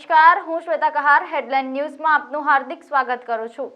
નમસ્કાર, હું શ્વેતા કહાર, હેડલાઇન ન્યૂઝમાં આપનું હાર્દિક સ્વાગત કરું છું.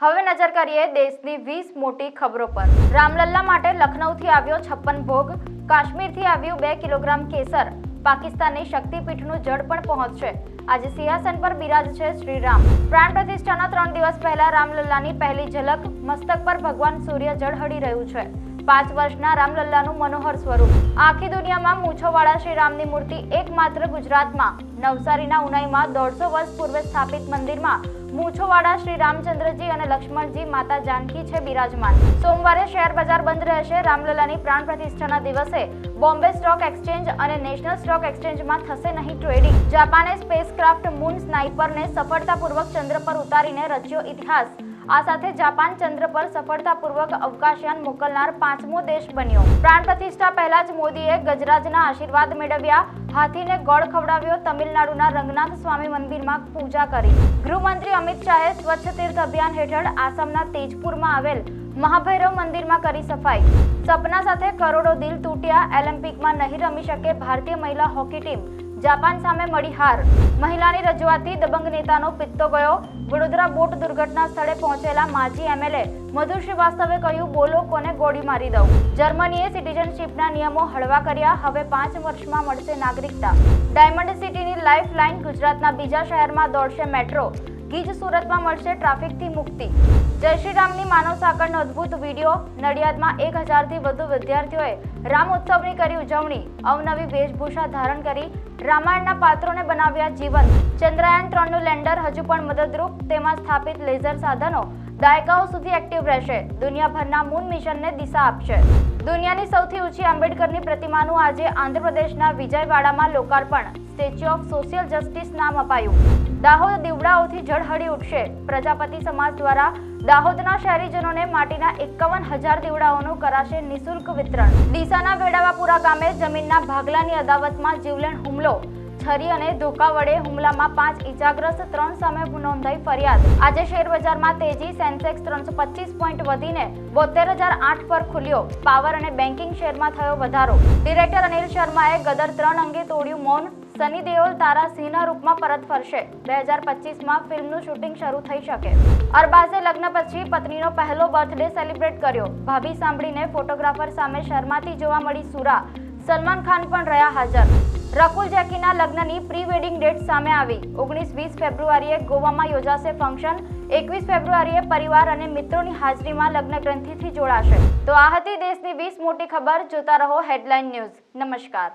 હવે નજર કરીએ દેશની વીસ મોટી ખબરો પર. રામલલ્લા માટે લખનૌથી આવ્યો છપ્પન ભોગ, કાશ્મીરથી આવ્યું બે કિલોગ્રામ કેસર. પાકિસ્તાનની શક્તિપીઠનું જળ પણ પહોંચશે. આજે સિંહાસન પર બિરાજ છે શ્રીરામ. પ્રાણ પ્રતિષ્ઠાના ત્રણ દિવસ પહેલા રામલલ્લાની પહેલી ઝલક, મસ્તક પર ભગવાન સૂર્ય જળહળી રહ્યું છે. પાંચ વર્ષના રામલલ્લાનું મનોહર સ્વરૂપ. આખી દુનિયામાં મૂછોવાળા શ્રી રામની મૂર્તિ એકમાત્ર ગુજરાતમાં. નવસારીના ઉનાઈમાં દોઢસો વર્ષ પૂર્વે સ્થાપિત મંદિરમાં મૂછોવાળા શ્રી રામચંદ્રજી અને લક્ષ્મણજી માતા જાનકી છે બિરાજમાન. સોમવારે શેર બજાર બંધ રહેશે. રામલલ્લાની પ્રાણ પ્રતિષ્ઠાના દિવસે બોમ્બે સ્ટોક એક્સચેન્જ અને નેશનલ સ્ટોક એક્સચેન્જમાં થશે નહીં ટ્રેડિંગ. જાપાને સ્પેસક્રાફ્ટ મૂન સ્નાઇપરને સફળતાપૂર્વક ચંદ્ર પર ઉતારીને રચ્યો ઇતિહાસ. આ સાથે જાપાન ચંદ્ર પર સફળતાપૂર્વક અવકાશયાન મોકલનાર પાંચમો દેશ બન્યો. પ્રાણ પ્રતિષ્ઠા પહેલા જ મોદીએ ગજરાજના આશીર્વાદ મેળવ્યા. હાથીને ગોળ ખવડાવ્યો તમિલનાડુના રંગનાથ સ્વામી મંદિરમાં પૂજા કરી. ગૃહમંત્રી અમિત શાહે સ્વચ્છ તીર્થ અભિયાન હેઠળ આસામના તેજપુરમાં આવેલ મહાભૈરવ મંદિરમાં કરી સફાઈ. સપના સાથે કરોડો દિલ તૂટ્યા ઓલિમ્પિકમાં નહીં રમી શકે ભારતીય મહિલા હોકી ટીમ. જાપાન સામે મળી હાર. મહિલાની રજૂઆતથી દબંગ નેતાનો પિત્તો ગયો. વડોદરા બોટ દુર્ઘટના સ્થળે પહોંચેલા માજી એમએલએ મધુ શ્રીવાસ્તવે કહ્યું, બોલો, કોને ગોળી મારી દઉં? જર્મનીએ સિટીઝનશીપના નિયમો હળવા કર્યા. હવે પાંચ વર્ષમાં મળશે નાગરિકતા. ડાયમંડ સિટીની લાઇફ લાઇન ગુજરાતના બીજા શહેરમાં દોડશે મેટ્રો. ગીજ સુરતમાં મળશે ટ્રાફિકથી મુક્તિ. જય શ્રી રામની માનવ સાંકળનો અદ્ભુત વીડિયો. નડિયાદમાં એક હજારથી વધુ વિદ્યાર્થીઓએ રામ ઉત્સવની કરી ઉજવણી. અવનવી વેશભૂષા ધારણ કરી રામાયણના પાત્રોને બનાવ્યા જીવંત ચંદ્રયાન ત્રણનું લેન્ડર હજુ પણ મદદરૂપ. તેમાં સ્થાપિત લેઝર સાધનો દાયકાઓ સુધી એક્ટિવ રહેશે. દુનિયાભરના મૂન મિશનને દિશા આપશે. દુનિયાની સૌથી ઊંચી આંબેડકરની પ્રતિમાનું આજે આંધ્રપ્રદેશના વિજયવાડામાં લોકાર્પણ. સ્ટેચ્યુ ઓફ સોશિયલ જસ્ટિસ નામ અપાયું. દાહોદ દીવડાઓથી ઝળહળી ઉઠશે. પ્રજાપતિ સમાજ દ્વારા દાહોદના શહેરીજનોને માટીના એકાવન હજાર દીવડાઓનું કરાશે નિઃશુલ્ક વિતરણ. ડીસાના વેડાવાપુરા ગામે જમીનના ભાગલાની અદાવતમાં જીવલેણ હુમલો. છરી અને ધોકા વડે હુમલામાં પાંચ ઇજાગ્રસ્ત ત્રણ સામે નોંધાઈ ફરિયાદ. આજે શેર બજારમાં તેજી સેન્સેક્સ ત્રણસો પચીસ પોઈન્ટ વધીને બોતેર હજાર આઠ પર ખુલ્યો. પાવર અને બેન્કિંગ શેરમાં થયો વધારો. ડિરેક્ટર અનિલ શર્માએ ગદર ત્રણ અંગે તોડ્યું મૌન. સની દેઓલ તારા સિંહના રૂપમાં પરત ફરશે. બે હજાર પચીસમાં ફિલ્મનું શૂટિંગ શરૂ થઈ શકે. અરબાઝે લગ્ન પછી પત્નીનો પહેલો બર્થડે સેલિબ્રેટ કર્યો. ભાભી સાંભળીને ફોટોગ્રાફર સામે શર્માતી જોવા મળી સુરા. સલમાન ખાન પણ રહ્યા હાજર. રકુલ જેકીના લગ્નની પ્રી વેડિંગ ડેટ સામે આવી. ઓગણીસ વીસ ફેબ્રુઆરીએ ગોવામાં યોજાશે ફંક્શન. એકવીસ ફેબ્રુઆરીએ પરિવાર અને મિત્રોની હાજરીમાં લગ્ન ગ્રંથિથી જોડાશે. તો આ હતી દેશની વીસ મોટી ખબર. જોતા રહો હેડલાઇન ન્યૂઝ. નમસ્કાર.